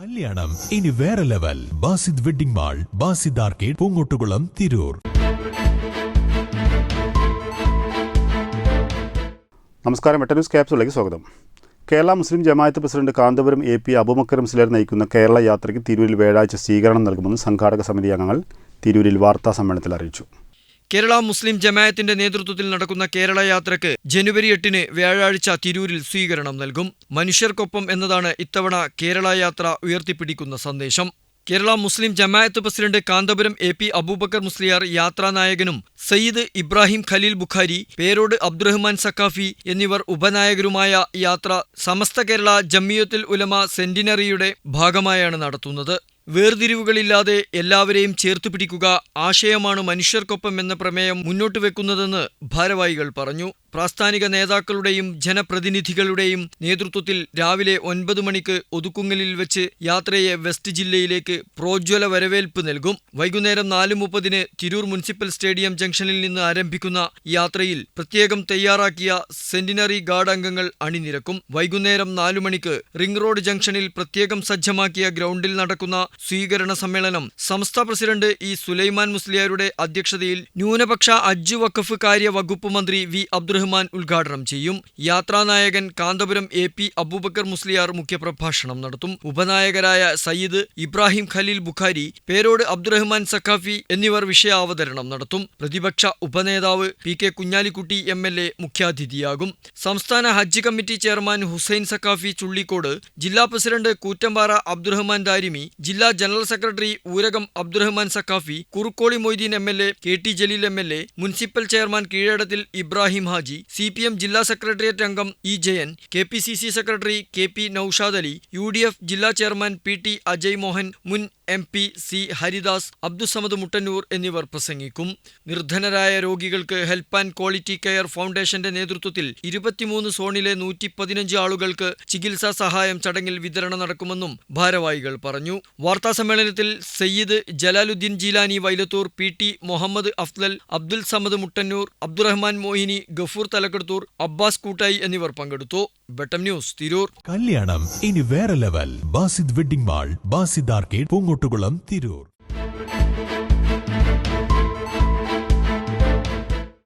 കല്യാണം. ഇനി വേറെ level. Basid wedding mall Basid arcade Poongottukulam Tirur. നമസ്കാരം. എട്ട ന്യൂസ് ക്യാപ്സിലേക്ക് സ്വാഗതം. Kerala Muslim Jamaat president Kanthapuram A P Abubakar സിലർ നയിക്കുന്ന കേരള യാത്രയ്ക്ക് തിരൂരിൽ വ്യാഴാഴ്ച സ്വീകരണം നൽകുമെന്ന് സംഘാടക സമിതി അംഗങ്ങൾ തിരൂരിൽ വാർത്താ സമ്മേളനത്തിൽ അറിയിച്ചു. കേരള മുസ്ലിം ജമായത്തിന്റെ നേതൃത്വത്തിൽ നടക്കുന്ന കേരള യാത്രയ്ക്ക് ജനുവരി എട്ടിന് വ്യാഴാഴ്ച തിരൂരിൽ സ്വീകരണം നൽകും. മനുഷ്യർക്കൊപ്പം എന്നതാണ് ഇത്തവണ കേരള യാത്ര ഉയർത്തിപ്പിടിക്കുന്ന സന്ദേശം. Kerala Muslim Jamaat president Kanthapuram A P Abubakar Musliyar യാത്രാനായകനും Sayyid Ibrahim Khalil Bukhari Perode Abdurahman Saqafi എന്നിവർ ഉപനായകരുമായ യാത്ര സമസ്ത കേരള ജമ്മിയത്തുൽ ഉലമ സെന്റിനറിയുടെ ഭാഗമായാണ് നടത്തുന്നത്. വേർതിരിവുകളില്ലാതെ എല്ലാവരെയും ചേർത്തു പിടിക്കുക ആശയമാണ് മനുഷ്യർക്കൊപ്പം എന്ന പ്രമേയം മുന്നോട്ട് വെക്കുന്നതെന്ന് ഭാരവാഹികൾ പറഞ്ഞു. പ്രാസ്ഥാനിക നേതാക്കളുടെയും ജനപ്രതിനിധികളുടെയും നേതൃത്വത്തിൽ രാവിലെ ഒൻപത് മണിക്ക് ഒതുക്കുങ്ങലിൽ വെച്ച് യാത്രയെ വെസ്റ്റ് ജില്ലയിലേക്ക് പ്രോജ്വല വരവേൽപ്പ് നൽകും. വൈകുന്നേരം നാല് മുപ്പതിന് തിരൂർ മുനിസിപ്പൽ സ്റ്റേഡിയം ജംഗ്ഷനിൽ നിന്ന് ആരംഭിക്കുന്ന യാത്രയിൽ പ്രത്യേകം തയ്യാറാക്കിയ സെന്റിനറി ഗാർഡ് അംഗങ്ങൾ അണിനിരക്കും. വൈകുന്നേരം നാലു മണിക്ക് റിംഗ് റോഡ് ജംഗ്ഷനിൽ പ്രത്യേകം സജ്ജമാക്കിയ ഗ്രൗണ്ടിൽ നടക്കുന്ന സ്വീകരണ സമ്മേളനം. സംസ്ഥാന പ്രസിഡന്റ് ഇ സുലൈമാൻ മുസ്ലിയാരുടെ അധ്യക്ഷതയിൽ ന്യൂനപക്ഷ അജ്ജ് വഖഫ് കാര്യ വകുപ്പ് മന്ത്രി വി അബ്ദുറഹ്മാൻ ഉദ്ഘാടനം ചെയ്യും. യാത്രാനായകൻ കാന്തപുരം എ പി അബൂബക്കർ മുസ്ലിയാർ മുഖ്യപ്രഭാഷണം നടത്തും. ഉപനായകരായ സയ്യിദ് ഇബ്രാഹിം ഖലീൽ ബുഖാരി പേരോട് അബ്ദുറഹ്മാൻ സഖാഫി എന്നിവർ വിഷയാവതരണം നടത്തും. പ്രതിപക്ഷ ഉപനേതാവ് P K Kunhalikutty M L A മുഖ്യാതിഥിയാകും. സംസ്ഥാന ഹജ്ജ് കമ്മിറ്റി ചെയർമാൻ ഹുസൈൻ സഖാഫി ചുള്ളിക്കോട് ജില്ലാ പ്രസിഡന്റ് കൂറ്റമ്പാറ അബ്ദുറഹ്മാൻ ദാരിമി ജില്ലാ general secretary Oorakam Abdurahman Saqafi Kurukkoli Moideen M L A K T Jaleel M L A municipal chairman Keezhadathil Ibrahim Haji C P M ജില്ലാ secretariat അംഗം E Jayan K P C C secretary K P Noushad Ali U D F ജില്ലാ chairman P T Ajay Mohan മുൻ M P C Haridas Abdussamad Muttannur എന്നിവർ പ്രസംഗിക്കും. നിർധനരായ രോഗികൾക്ക് help and quality care ഫൗണ്ടേഷന്റെ നേതൃത്വത്തിൽ ഇരുപത്തിമൂന്ന് സോണിലെ നൂറ്റി പതിനഞ്ച് ആളുകൾക്ക് ചികിത്സാ സഹായം ചടങ്ങിൽ വിതരണം നടക്കുമെന്നും ഭാരവാഹികൾ പറഞ്ഞു. വാർത്താസമ്മേളനത്തിൽ സയ്യിദ് ജലാലുദ്ദീൻ ജീലാനി വൈലത്തൂർ പി ടി മുഹമ്മദ് അഫ്ലൽ അബ്ദുൽ സമദ് മുട്ടന്നൂർ അബ്ദുറഹ്മാൻ മോഹിനി ഗഫൂർ തലക്കടത്തൂർ അബ്ബാസ് കൂട്ടായി എന്നിവർ പങ്കെടുത്തു. ബെട്ടം ന്യൂസ് തിരൂർ. കല്യാണം ഇനി വേറെ level. Basid wedding mall Basid arcade Poongottukulam Tirur.